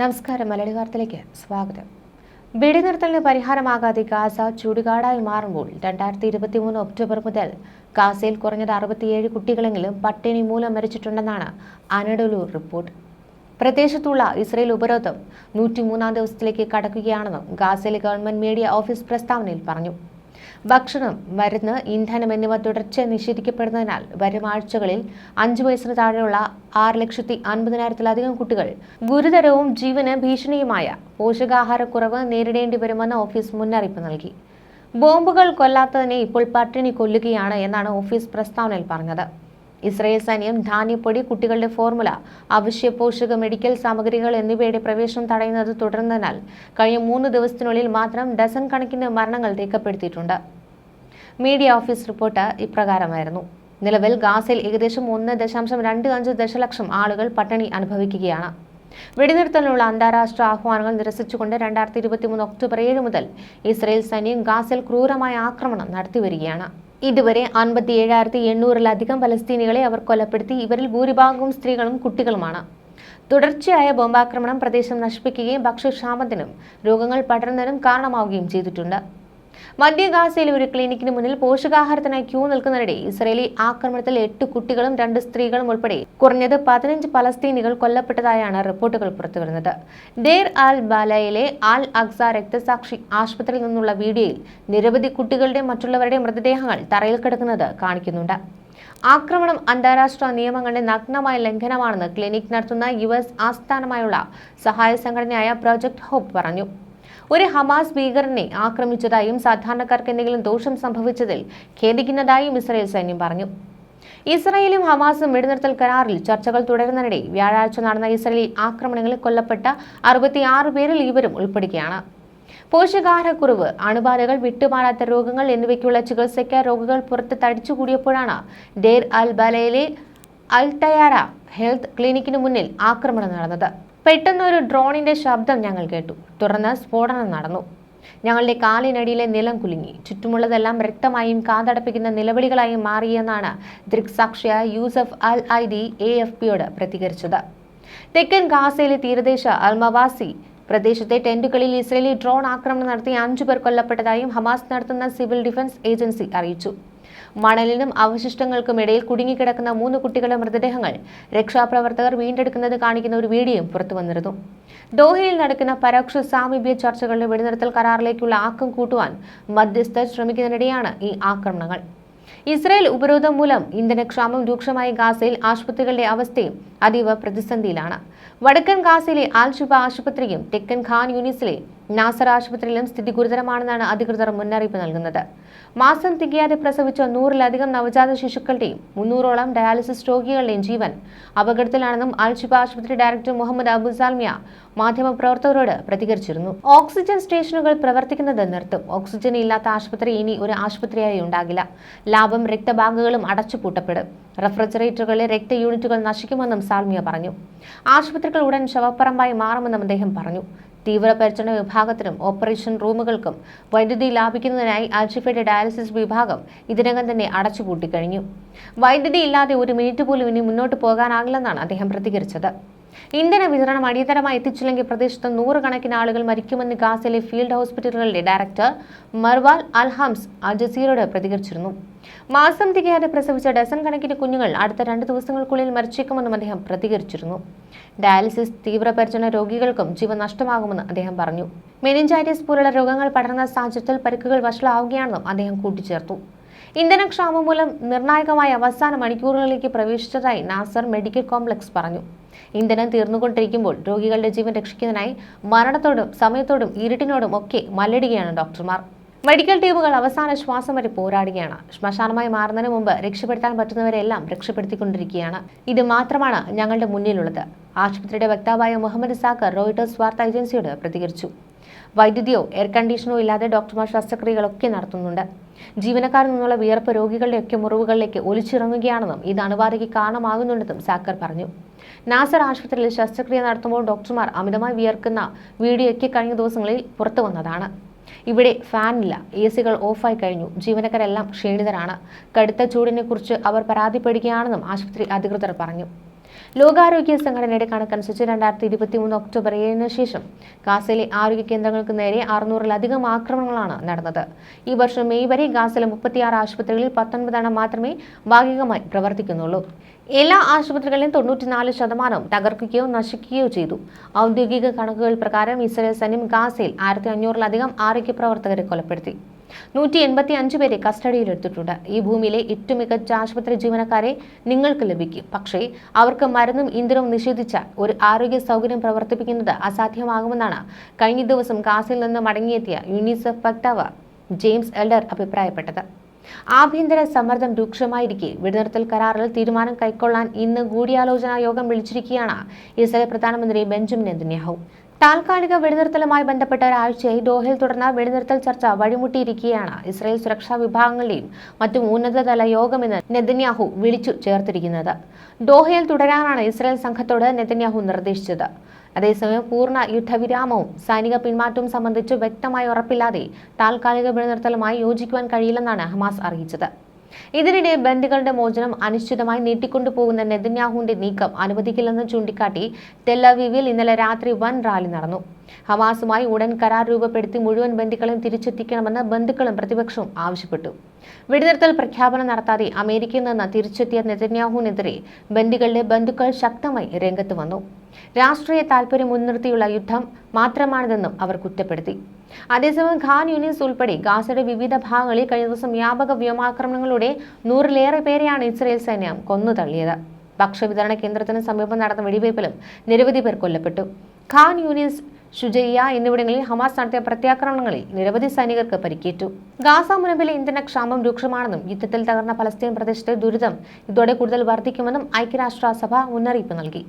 നമസ്കാരം. മലയാളി വാർത്തയിലേക്ക് സ്വാഗതം. വെടിനിർത്തലിന് പരിഹാരമാകാതെ ഗാസ ചുടുകാടായി മാറുമ്പോൾ രണ്ടായിരത്തി ഇരുപത്തി മൂന്ന് ഒക്ടോബർ മുതൽ ഗാസയിൽ കുറഞ്ഞത് അറുപത്തിയേഴ് കുട്ടികളെങ്കിലും പട്ടിണി മൂലം മരിച്ചിട്ടുണ്ടെന്നാണ് അനഡലു റിപ്പോർട്ട്. പ്രദേശത്തുള്ള ഇസ്രയേൽ ഉപരോധം നൂറ്റിമൂന്നാം ദിവസത്തിലേക്ക് കടക്കുകയാണെന്നും ഗാസയിലെ ഗവൺമെന്റ് മീഡിയ ഓഫീസ് പ്രസ്താവനയിൽ പറഞ്ഞു. ഭക്ഷണം മരുന്ന് ഇന്ധനം എന്നിവ തുടർച്ചയായി നിഷേധിക്കപ്പെടുന്നതിനാൽ വരും ആഴ്ചകളിൽ അഞ്ചു വയസ്സിന് താഴെയുള്ള ആറ് ലക്ഷത്തി അൻപതിനായിരത്തിലധികം കുട്ടികൾ ഗുരുതരവും ജീവന് ഭീഷണിയുമായ പോഷകാഹാരക്കുറവ് നേരിടേണ്ടി വരുമെന്ന് ഓഫീസ് മുന്നറിയിപ്പ് നൽകി. ബോംബുകൾ കൊല്ലാത്തതിനെ ഇപ്പോൾ പട്ടിണി കൊല്ലുകയാണ് എന്നാണ് ഓഫീസ് പ്രസ്താവനയിൽ പറഞ്ഞത്. ഇസ്രയേൽ സൈന്യം ധാന്യപ്പൊടി കുട്ടികളുടെ ഫോർമുല അവശ്യ പോഷക മെഡിക്കൽ സാമഗ്രികൾ എന്നിവയുടെ പ്രവേശനം തടയുന്നത് തുടർന്നതിനാൽ കഴിഞ്ഞ മൂന്ന് ദിവസത്തിനുള്ളിൽ മാത്രം ഡസൻ കണക്കിന് മരണങ്ങൾ രേഖപ്പെടുത്തിയിട്ടുണ്ട്. മീഡിയ ഓഫീസ് റിപ്പോർട്ട് ഇപ്രകാരമായിരുന്നു. നിലവിൽ ഗാസയിൽ ഏകദേശം ഒന്ന് ദശാംശം രണ്ട് അഞ്ച് ദശലക്ഷം ആളുകൾ പട്ടിണി അനുഭവിക്കുകയാണ്. വെടിനിർത്തലിനുള്ള അന്താരാഷ്ട്ര ആഹ്വാനങ്ങൾ നിരസിച്ചുകൊണ്ട് രണ്ടായിരത്തി ഇരുപത്തി മൂന്ന് ഒക്ടോബർ ഏഴ് മുതൽ ഇസ്രയേൽ സൈന്യം ഗാസയിൽ ക്രൂരമായ ആക്രമണം നടത്തിവരികയാണ് ഇതുവരെ അൻപത്തി ഏഴായിരത്തി എണ്ണൂറിലധികം പലസ്തീനികളെ അവർ കൊലപ്പെടുത്തി ഇവരിൽ ഭൂരിഭാഗവും സ്ത്രീകളും കുട്ടികളുമാണ്. തുടർച്ചയായ ബോംബാക്രമണം പ്രദേശം നശിപ്പിക്കുകയും ഭക്ഷ്യക്ഷാമത്തിനും രോഗങ്ങൾ പടരുന്നതിനും കാരണമാവുകയും ചെയ്തിട്ടുണ്ട്. മധ്യ ഗാസയിലെ ഒരു ക്ലിനിക്കിന് മുന്നിൽ പോഷകാഹാരത്തിനായി ക്യൂ നിൽക്കുന്നതിനിടെ ഇസ്രയേലി ആക്രമണത്തിൽ എട്ട് കുട്ടികളും രണ്ട് സ്ത്രീകളും ഉൾപ്പെടെ കുറഞ്ഞത് പതിനഞ്ച് പലസ്തീനികൾ കൊല്ലപ്പെട്ടതായാണ് റിപ്പോർട്ടുകൾ പുറത്തുവരുന്നത്. ഡേർ അൽ ബാലയിലെ അൽ അക്സ രക്തസാക്ഷി ആശുപത്രിയിൽ നിന്നുള്ള വീഡിയോയിൽ നിരവധി കുട്ടികളുടെ മറ്റുള്ളവരുടെ മൃതദേഹങ്ങൾ തറയിൽ കിടക്കുന്നത് കാണിക്കുന്നുണ്ട്. ആക്രമണം അന്താരാഷ്ട്ര നിയമങ്ങളുടെ നഗ്നമായ ലംഘനമാണെന്ന് ക്ലിനിക് നടത്തുന്ന യു എസ് ആസ്ഥാനമായുള്ള സഹായ സംഘടനയായ പ്രോജക്ട് ഹോപ്പ് പറഞ്ഞു. ഒരു ഹമാസ് ഭീകരനെ ആക്രമിച്ചതായും സാധാരണക്കാർക്ക് എന്തെങ്കിലും ദോഷം സംഭവിച്ചതിൽ ഖേദിക്കുന്നതായും ഇസ്രായേൽ സൈന്യം പറഞ്ഞു. ഇസ്രായേലും ഹമാസും വെടിനിർത്തൽ കരാറിൽ ചർച്ചകൾ തുടരുന്നതിനിടെ വ്യാഴാഴ്ച നടന്ന ഇസ്രായേലി ആക്രമണങ്ങളിൽ കൊല്ലപ്പെട്ട അറുപത്തിയാറ് പേരിൽ ഇവരും ഉൾപ്പെടുകയാണ്. പോഷകാഹാരക്കുറവ് അണുബാധകൾ വിട്ടുമാറാത്ത രോഗങ്ങൾ എന്നിവയ്ക്കുള്ള ചികിത്സയ്ക്ക് രോഗികൾ പുറത്ത് തടിച്ചുകൂടിയപ്പോഴാണ് ഡേർ അൽ ബലയിലെ അൽട്ടയാര ഹെൽത്ത് ക്ലിനിക്കിന് മുന്നിൽ ആക്രമണം നടന്നത്. പെട്ടെന്ന് ഒരു ഡ്രോണിന്റെ ശബ്ദം ഞങ്ങൾ കേട്ടു. തുടർന്ന് സ്ഫോടനം നടന്നു. ഞങ്ങളുടെ കാലിനടിയിലെ നിലം കുലുങ്ങി. ചുറ്റുമുള്ളതെല്ലാം രക്തമായും കാതടപ്പിക്കുന്ന നിലവിളികളായും മാറിയെന്നാണ് ദൃക്സാക്ഷിയ Yusuf Al I D A F പിയോട് പ്രതികരിച്ചത്. തെക്കൻ ഗാസയിലെ തീരദേശ അൽമവാസി പ്രദേശത്തെ ടെന്റുകളിൽ ഇസ്രയേലി ഡ്രോൺ ആക്രമണം നടത്തി അഞ്ചു പേർ കൊല്ലപ്പെട്ടതായും ഹമാസ് നടത്തുന്ന സിവിൽ ഡിഫൻസ് ഏജൻസി അറിയിച്ചു. മണലിനും അവശിഷ്ടങ്ങൾക്കും ഇടയിൽ കുടുങ്ങിക്കിടക്കുന്ന മൂന്ന് കുട്ടികളുടെ മൃതദേഹങ്ങൾ രക്ഷാപ്രവർത്തകർ വീണ്ടെടുക്കുന്നത് കാണിക്കുന്ന ഒരു വീഡിയോയും പുറത്തു വന്നിരുന്നു. ദോഹയിൽ നടക്കുന്ന പരോക്ഷ സാമീപ്യ ചർച്ചകളുടെ വെടിനിർത്തൽ കരാറിലേക്കുള്ള ആക്കം കൂട്ടുവാൻ മധ്യസ്ഥർ ശ്രമിക്കുന്നതിനിടെയാണ് ഈ ആക്രമണങ്ങൾ. ഇസ്രായേൽ ഉപരോധം മൂലം ഇന്ധനക്ഷാമം രൂക്ഷമായ ഗാസയിൽ ആശുപത്രികളുടെ അവസ്ഥയും അതീവ പ്രതിസന്ധിയിലാണ്. വടക്കൻ ഗാസയിലെ ആൽഷുബ ആശുപത്രിയും തെക്കൻ ഖാൻ യൂണിസിലെ നാസർ ആശുപത്രിയിലും സ്ഥിതി ഗുരുതരമാണെന്നാണ് അധികൃതർ മുന്നറിയിപ്പ് നൽകുന്നത്. മാസം തികയാതെ പ്രസവിച്ച നൂറിലധികം നവജാത ശിശുക്കളുടെയും മുന്നൂറോളം ഡയാലിസിസ് രോഗികളുടെയും ജീവൻ അപകടത്തിലാണെന്നും ആൽഷിബ ആശുപത്രി ഡയറക്ടർ മുഹമ്മദ് അബുസാൽമിയ മാധ്യമപ്രവർത്തകരോട് പ്രതികരിച്ചിരുന്നു. ഓക്സിജൻ സ്റ്റേഷനുകൾ പ്രവർത്തിക്കുന്നത് നിർത്തും. ഓക്സിജൻ ഇല്ലാത്ത ആശുപത്രി ഇനി ഒരു ആശുപത്രിയായി ഉണ്ടാകില്ല. ലാഭം രക്തബാങ്കുകളും അടച്ചുപൂട്ടപ്പെടും. റെഫ്രിജറേറ്ററുകളിലെ രക്ത യൂണിറ്റുകൾ നശിക്കുമെന്നും സാൽമിയ പറഞ്ഞു. ആശുപത്രികൾ ഉടൻ ശവപ്പറമ്പായി മാറുമെന്നും അദ്ദേഹം പറഞ്ഞു. തീവ്രപരിചരണ വിഭാഗത്തിനും ഓപ്പറേഷൻ റൂമുകൾക്കും വൈദ്യുതി ലാഭിക്കുന്നതിനായി ആൽഷിഫയുടെ ഡയാലിസിസ് വിഭാഗം ഇതിനകം തന്നെ അടച്ചുപൂട്ടിക്കഴിഞ്ഞു വൈദ്യുതി ഇല്ലാതെ ഒരു മിനിറ്റ് പോലും ഇനി മുന്നോട്ട് പോകാനാകില്ലെന്നാണ് അദ്ദേഹം പ്രതികരിച്ചത്. ഇന്ധന വിതരണം അടിയന്തരമായി എത്തിച്ചില്ലെങ്കിൽ പ്രദേശത്ത് നൂറുകണക്കിന് ആളുകൾ മരിക്കുമെന്ന് ഗാസയിലെ ഫീൽഡ് ഹോസ്പിറ്റലുകളുടെ ഡയറക്ടർ മർവാൽ അൽഹംസ് അൽ ജസീറോട് പ്രതികരിച്ചിരുന്നു. മാസം തികയാതെ പ്രസവിച്ച ഡസൻ കണക്കിന് കുഞ്ഞുങ്ങൾ അടുത്ത രണ്ട് ദിവസങ്ങൾക്കുള്ളിൽ മരിച്ചേക്കുമെന്നും അദ്ദേഹം പ്രതികരിച്ചിരുന്നു. ഡയാലിസിസ് തീവ്രപരിചരണ രോഗികൾക്കും ജീവൻ നഷ്ടമാകുമെന്ന് അദ്ദേഹം പറഞ്ഞു. മെനിഞ്ചൈറ്റിസ് പോലുള്ള രോഗങ്ങൾ പടർന്ന സാഹചര്യത്തിൽ പരിക്കുകൾ വഷളാവുകയാണെന്നും അദ്ദേഹം കൂട്ടിച്ചേർത്തു. ഇന്ധനക്ഷാമം മൂലം നിർണായകമായ അവസാന മണിക്കൂറുകളിലേക്ക് പ്രവേശിച്ചതായി നാസർ മെഡിക്കൽ കോംപ്ലക്സ് പറഞ്ഞു. ഇന്ധനം തീർന്നുകൊണ്ടിരിക്കുമ്പോൾ രോഗികളുടെ ജീവൻ രക്ഷിക്കുന്നതിനായി മരണത്തോടും സമയത്തോടും ഇരുട്ടിനോടും ഒക്കെ മല്ലിടുകയാണ് ഡോക്ടർമാർ. മെഡിക്കൽ ടീമുകൾ അവസാന ശ്വാസം വരെ പോരാടുകയാണ്. ശ്മശാനമായി മാറുന്നതിന് മുമ്പ് രക്ഷപ്പെടുത്താൻ പറ്റുന്നവരെല്ലാം രക്ഷപ്പെടുത്തിക്കൊണ്ടിരിക്കുകയാണ്. ഇത് മാത്രമാണ് ഞങ്ങളുടെ മുന്നിലുള്ളത്. ആശുപത്രിയുടെ വക്താവായ മുഹമ്മദ് സാക്കർ റോയിട്ടേഴ്സ് വാർത്താ ഏജൻസിയോട് പ്രതികരിച്ചു. വൈദ്യുതിയോ എയർ കണ്ടീഷനോ ഇല്ലാതെ ഡോക്ടർമാർ ശസ്ത്രക്രിയകളൊക്കെ നടത്തുന്നുണ്ട്. ജീവനക്കാരിൽ നിന്നുള്ള വിയർപ്പ് രോഗികളുടെയൊക്കെ മുറിവുകളിലേക്ക് ഒലിച്ചിറങ്ങുകയാണെന്നും ഇത് അണുബാധയ്ക്ക് കാരണമാകുന്നുണ്ടെന്നും സാക്കർ പറഞ്ഞു. നാസർ ആശുപത്രിയിൽ ശസ്ത്രക്രിയ നടത്തുമ്പോൾ ഡോക്ടർമാർ അമിതമായി വിയർക്കുന്ന വീഡിയോയൊക്കെ കഴിഞ്ഞ ദിവസങ്ങളിൽ പുറത്തു വന്നതാണ്. ഇവിടെ ഫാനില്ല. എ സികൾ ഓഫായി കഴിഞ്ഞു. ജീവനക്കാരെല്ലാം ക്ഷീണിതരാണ്. കടുത്ത ചൂടിനെക്കുറിച്ച് അവർ പരാതിപ്പെടുകയാണെന്നും ആശുപത്രി അധികൃതർ പറഞ്ഞു. ലോകാരോഗ്യ സംഘടനയുടെ കണക്കനുസരിച്ച് രണ്ടായിരത്തി ഇരുപത്തി മൂന്ന് ഒക്ടോബർ ഏഴിന് ശേഷം ഗാസയിലെ ആരോഗ്യ കേന്ദ്രങ്ങൾക്ക് നേരെ അറുന്നൂറിലധികം ആക്രമണങ്ങളാണ് നടന്നത്. ഈ വർഷം മെയ് വരെ ഗാസയിലെ മുപ്പത്തിയാറ് ആശുപത്രികളിൽ പത്തൊൻപതെണ്ണം മാത്രമേ ഭാഗികമായി പ്രവർത്തിക്കുന്നുള്ളൂ. എല്ലാ ആശുപത്രികളിലും തൊണ്ണൂറ്റിനാല് ശതമാനം തകർക്കുകയോ നശിക്കുകയോ ചെയ്തു. ഔദ്യോഗിക കണക്കുകൾ പ്രകാരം ഇസ്രയേൽ സൈന്യം ഗാസയിൽ ആയിരത്തി അഞ്ഞൂറിലധികം ആരോഗ്യ പ്രവർത്തകരെ കൊലപ്പെടുത്തി. നൂറ്റി എൺപത്തി അഞ്ച് പേരെ കസ്റ്റഡിയിലെടുത്തിട്ടുണ്ട്. ഈ ഭൂമിയിലെ ഏറ്റവും മികച്ച ആശുപത്രി ജീവനക്കാരെ നിങ്ങൾക്ക് ലഭിക്കും. പക്ഷേ അവർക്ക് മരുന്നും ഇന്ധനവും നിഷേധിച്ച ഒരു ആരോഗ്യ സൗകര്യം പ്രവർത്തിപ്പിക്കുന്നത് അസാധ്യമാകുമെന്നാണ് കഴിഞ്ഞ ദിവസം കാസിൽ നിന്ന് മടങ്ങിയെത്തിയ യുനിസെഫ് വക്താവ് ജെയിംസ് എൽഡർ അഭിപ്രായപ്പെട്ടത്. ആഭ്യന്തര സമ്മർദ്ദം രൂക്ഷമായിരിക്കെ വെടിനിർത്തൽ കരാറിൽ തീരുമാനം കൈക്കൊള്ളാൻ ഇന്ന് കൂടിയാലോചനാ യോഗം വിളിച്ചിരിക്കുകയാണ് ഇസ്രായേൽ പ്രധാനമന്ത്രി ബെഞ്ചമിൻ നെതന്യാഹു. താൽക്കാലിക വെടിനിർത്തലുമായി ബന്ധപ്പെട്ട ഒരാഴ്ചയായി ദോഹയിൽ തുടർന്ന വെടിനിർത്തൽ ചർച്ച വഴിമുട്ടിയിരിക്കുകയാണ്. ഇസ്രായേൽ സുരക്ഷാ വിഭാഗങ്ങളുടെയും മറ്റും ഉന്നതതല യോഗമെന്ന് നെതന്യാഹു വിളിച്ചു ചേർത്തിരിക്കുന്നത്. ദോഹയിൽ തുടരാനാണ് ഇസ്രായേൽ സംഘത്തോട് നെതന്യാഹു നിർദ്ദേശിച്ചത്. അതേസമയം പൂർണ യുദ്ധവിരാമവും സൈനിക പിന്മാറ്റവും സംബന്ധിച്ച് വ്യക്തമായി ഉറപ്പില്ലാതെ താൽക്കാലിക വെടിനിർത്തലുമായി യോജിക്കുവാൻ കഴിയില്ലെന്നാണ് ഹമാസ് അറിയിച്ചത്. ഇതിനിടെ ബന്ദികളുടെ മോചനം അനിശ്ചിതമായി നീട്ടിക്കൊണ്ടുപോകുന്ന നെതന്യാഹുവിന്റെ നീക്കം അനുവദിക്കില്ലെന്ന് ചൂണ്ടിക്കാട്ടി ടെല്ലവീവിൽ ഇന്നലെ രാത്രി വൻ റാലി നടന്നു ഹമാസുമായി ഉടൻ കരാർ രൂപപ്പെടുത്തി മുഴുവൻ ബന്ധുക്കളെയും തിരിച്ചെത്തിക്കണമെന്ന് ബന്ധുക്കളും പ്രതിപക്ഷവും ആവശ്യപ്പെട്ടു. വെടിനിർത്തൽ പ്രഖ്യാപനം നടത്താതെ അമേരിക്കയിൽ നിന്ന് തിരിച്ചെത്തിയ നെതന്യാഹുവിനെതിരെ ബന്ദികളുടെ ബന്ധുക്കൾ ശക്തമായി രംഗത്ത് വന്നു. രാഷ്ട്രീയ താൽപര്യം മുൻനിർത്തിയുള്ള യുദ്ധം മാത്രമാണിതെന്നും അവർ കുറ്റപ്പെടുത്തി. അതേസമയം ഖാൻ യൂണിസ് ഉൾപ്പെടെ ഗാസയുടെ വിവിധ ഭാഗങ്ങളിൽ കഴിഞ്ഞ ദിവസം വ്യാപക വ്യോമാക്രമണങ്ങളുടെ നൂറിലേറെ പേരെയാണ് ഇസ്രയേൽ സൈന്യം കൊന്നു തള്ളിയത് ഭക്ഷ്യവിതരണ കേന്ദ്രത്തിന് സമീപം നടന്ന വെടിവയ്പിലും നിരവധി പേർ കൊല്ലപ്പെട്ടു. ഖാൻ യൂണിസ് ഷുജയ്യ എന്നിവിടങ്ങളിൽ ഹമാസ് നടത്തിയ പ്രത്യാക്രമണങ്ങളിൽ നിരവധി സൈനികർക്ക് പരിക്കേറ്റു. ഗാസ മുനമ്പിലെ ഇന്ധനക്ഷാമം രൂക്ഷമാണെന്നും യുദ്ധത്തിൽ തകർന്ന പലസ്തീൻ പ്രദേശത്തെ ദുരിതം ഇതോടെ കൂടുതൽ വർദ്ധിക്കുമെന്നും ഐക്യരാഷ്ട്രസഭ മുന്നറിയിപ്പ് നൽകി.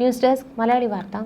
ന്യൂസ് ഡെസ്ക് മലയാളി വാർത്ത.